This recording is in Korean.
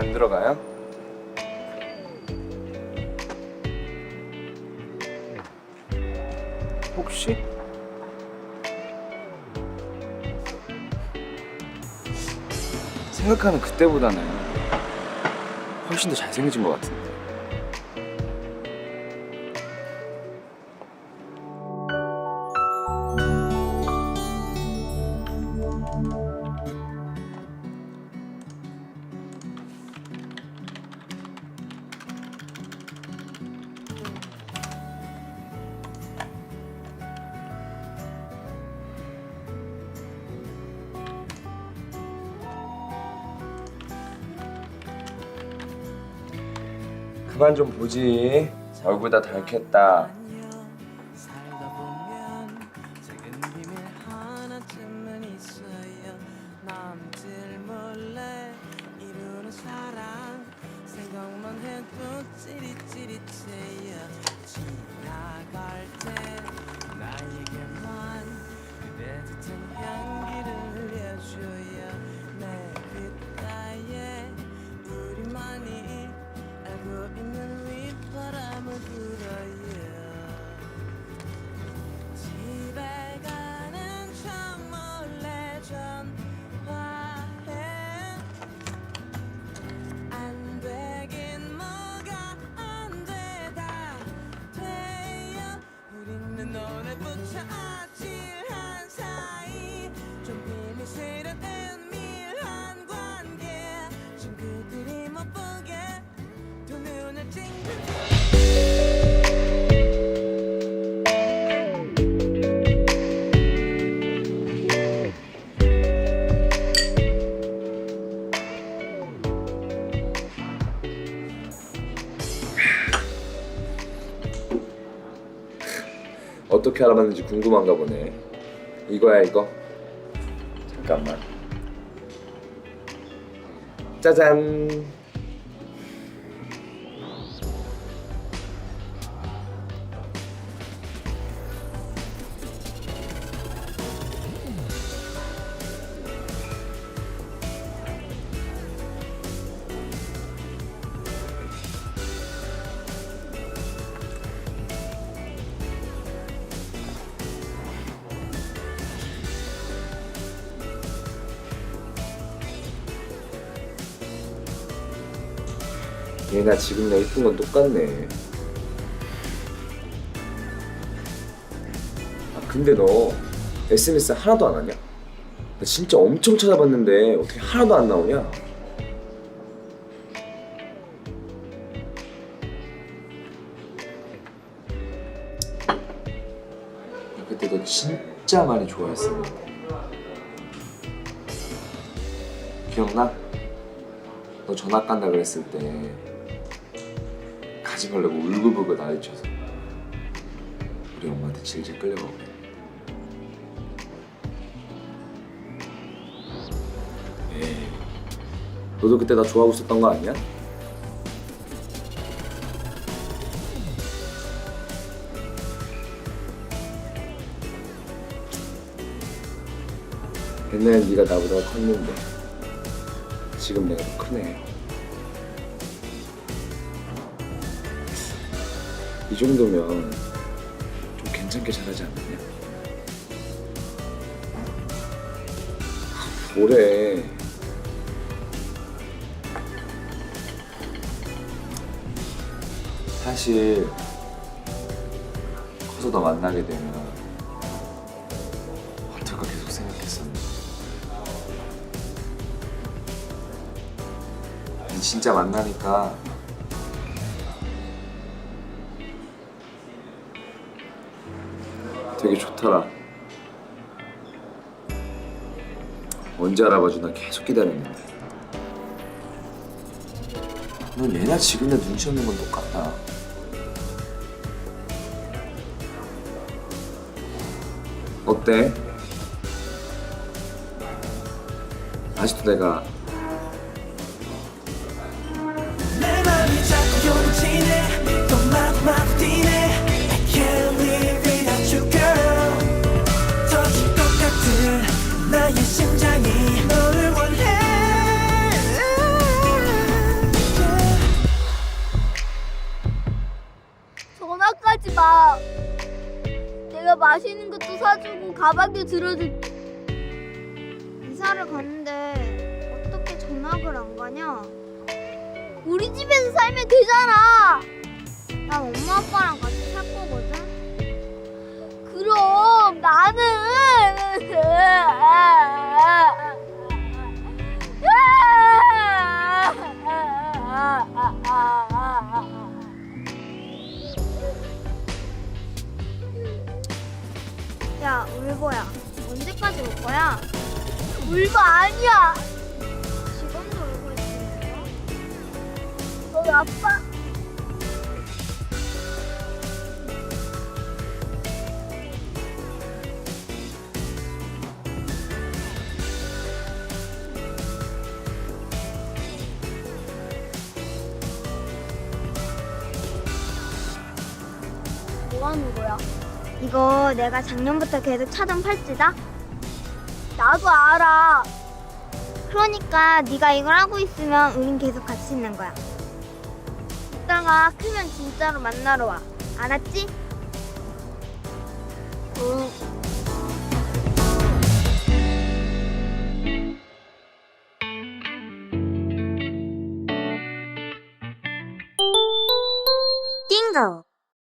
안 들어가요? 혹시? 생각하는 그때보다는 훨씬 더 잘생겨진 것 같은데. 그만 좀 보지. 얼굴 다 닳겠다. 살다 보면 작은 비밀 하나쯤은 있어요 남들 몰래 이루는 사랑 생각만 해도 찌릿찌릿해요 오늘 어떻게 알아봤는지 궁금한가 보네. 이거야 이거. 잠깐만. 짜잔. 얘나 지금이나 이쁜 건 똑같네. 아 근데 너 SMS 하나도 안 하냐? 나 진짜 엄청 찾아봤는데 어떻게 하나도 안 나오냐? 그때 너 진짜 많이 좋아했었는데 기억나? 너 전학 간다 그랬을 때 말라고 울고불고 난리쳐서 우리 엄마한테 질질 끌려가고. 에이, 너도 그때 나 좋아하고 있었던 거 아니야? 옛날엔 네가 나보다 컸는데 지금 내가 더 크네. 이 정도면 좀 괜찮게 잘하지 않느냐? 아, 뭐래? 사실 커서 너 만나게 되면 어떨까 계속 생각했었는데 진짜 만나니까 되게 좋더라. 언제 알아봐주나 계속 기다렸는데. 넌 얘나 지금 내 눈치 없는 건 똑같다. 어때? 아직도 내가 맛있는 것도 사주고 가방도 들어주고 이사를 갔는데 어떻게 전학을 안 가냐? 우리 집에서 살면 되잖아. 난 엄마 아빠랑 같이 살 거거든. 야 울보야 언제까지 올 거야? 울고 아니야. 지금도 울고 있으면서 너희 아빠 뭐 하는 거야? 이거 내가 작년부터 계속 차던 팔찌다. 나도 알아. 그러니까 네가 이걸 하고 있으면 우린 계속 같이 있는 거야. 이따가 크면 진짜로 만나러 와. 알았지? 응. 띵고.